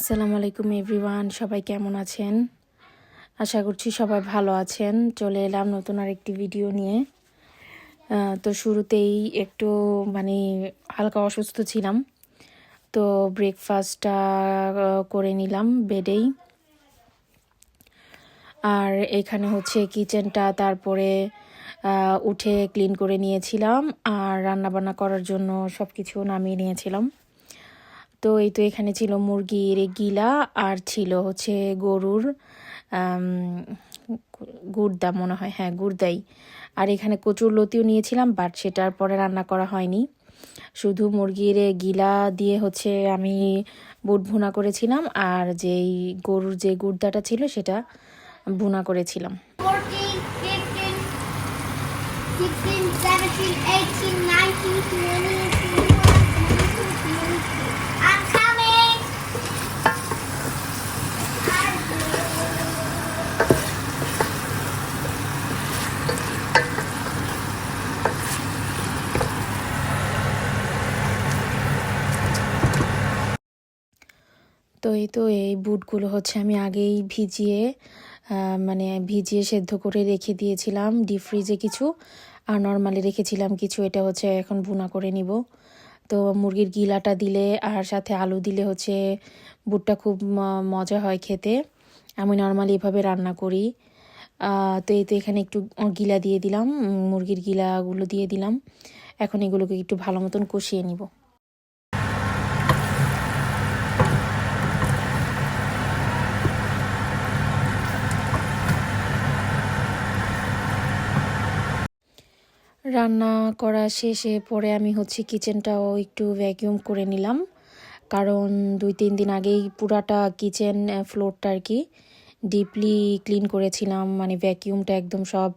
আসসালামু আলাইকুম এভরিওয়ান, সবাই কেমন আছেন? আশা করছি সবাই ভালো আছেন। চলে এলাম নতুন আরেকটি ভিডিও নিয়ে। তো শুরুতেই একটু মানে হালকা অসুস্থ ছিলাম। তো ব্রেকফাস্টটা করে নিলাম বেডেই। আর এখানে হচ্ছে কিচেনটা তারপরে উঠে ক্লিন করে নিয়েছিলাম। আর রান্নাবান্না করার জন্য সব কিছু নামিয়ে নিয়েছিলাম। তো এই তো এখানে ছিল মুরগির গিলা আর ছিল হচ্ছে গরুর গুড়দা মনে হয় হ্যাঁ গুড়দাই আর এখানে কচুর লতিও নিয়েছিলাম বাট সেটার পরে রান্না করা হয়নি। শুধু মুরগির গিলা দিয়ে হচ্ছে আমি বুট ভুনা করেছিলাম আর যেই গরুর যে গুড়দাটা ছিল সেটা ভুনা করেছিলাম। 14, 15, 16, 17, 18, 19, তো এই তো এই বুটগুলো হচ্ছে আমি আগেই ভিজিয়ে মানে ভিজিয়ে সেদ্ধ করে রেখে দিয়েছিলাম ডিপ ফ্রিজে কিছু। আর নর্মালি রেখেছিলাম কিছু, এটা হচ্ছে এখন ভুনা করে নিব। তো মুরগির গিলাটা দিলে আর সাথে আলু দিলে হচ্ছে বুটটা খুব মজা হয় খেতে। আমি নর্মালি এভাবে রান্না করি। তো এই তো এখানে একটু গিলা দিয়ে দিলাম মুরগির গিলাগুলো দিয়ে দিলাম। এখন এগুলোকে একটু ভালো মতন কষিয়ে নিব। রান্না করা শেষে পরে আমি হচ্ছে কিচেনটাও একটু ভ্যাকিউম করে নিলাম। কারণ দুই, তিন দিন আগেই পুরাটা কিচেন ফ্লোরটা আর কি ডিপলি ক্লিন করেছিলাম। মানে ভ্যাকিউমটা একদম সব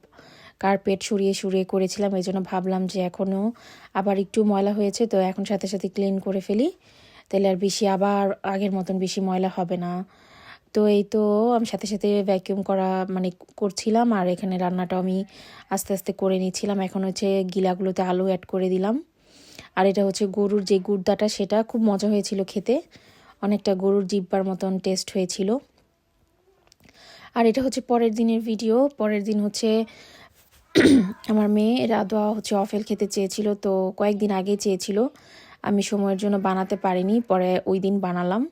কার্পেট সরিয়ে সরিয়ে করেছিলাম। এই জন্য ভাবলাম যে এখনও আবার একটু ময়লা হয়েছে, তো এখন সাথে সাথে ক্লিন করে ফেলি। তাহলে আর বেশি, আবার আগের মতন বেশি ময়লা হবে না। তো এই তো আমি সাথে সাথে ভ্যাকিউম করা মানে করছিলাম আর এখানে রান্নাটা আমি আস্তে আস্তে করে নিচ্ছিলাম। এখন হচ্ছে গিলাগুলোতে আলু অ্যাড করে দিলাম। আর এটা হচ্ছে গরুর যে গুড়দাটা সেটা খুব মজা হয়েছিল খেতে। অনেকটা গরুর জিব্বার মতন টেস্ট হয়েছিল। আর এটা হচ্ছে পরের দিনের ভিডিও পরের দিন হচ্ছে আমার মেয়ে রাদোয়া হচ্ছে অফেল খেতে চেয়েছিল, তো কয়েকদিন আগে চেয়েছিল। আমি সময়ের জন্য বানাতে পারিনি, পরে ওই দিন বানালাম।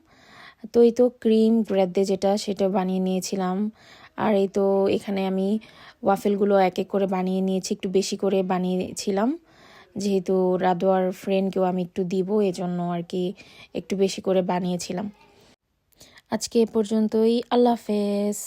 তো এই তো ক্রিম ব্রেড দিয়ে যেটা সেটা বানিয়ে নিয়েছিলাম। আর এই তো এখানে আমি ওয়াফেলগুলো এক এক করে বানিয়ে নিয়েছি, একটু বেশি করে বানিয়েছিলাম। যেহেতু রাদোয়ার ফ্রেন্ডকেও আমি একটু দিব, এজন্য আর কি একটু বেশি করে বানিয়েছিলাম। আজকে এ পর্যন্তই, আল্লাহ হাফেজ।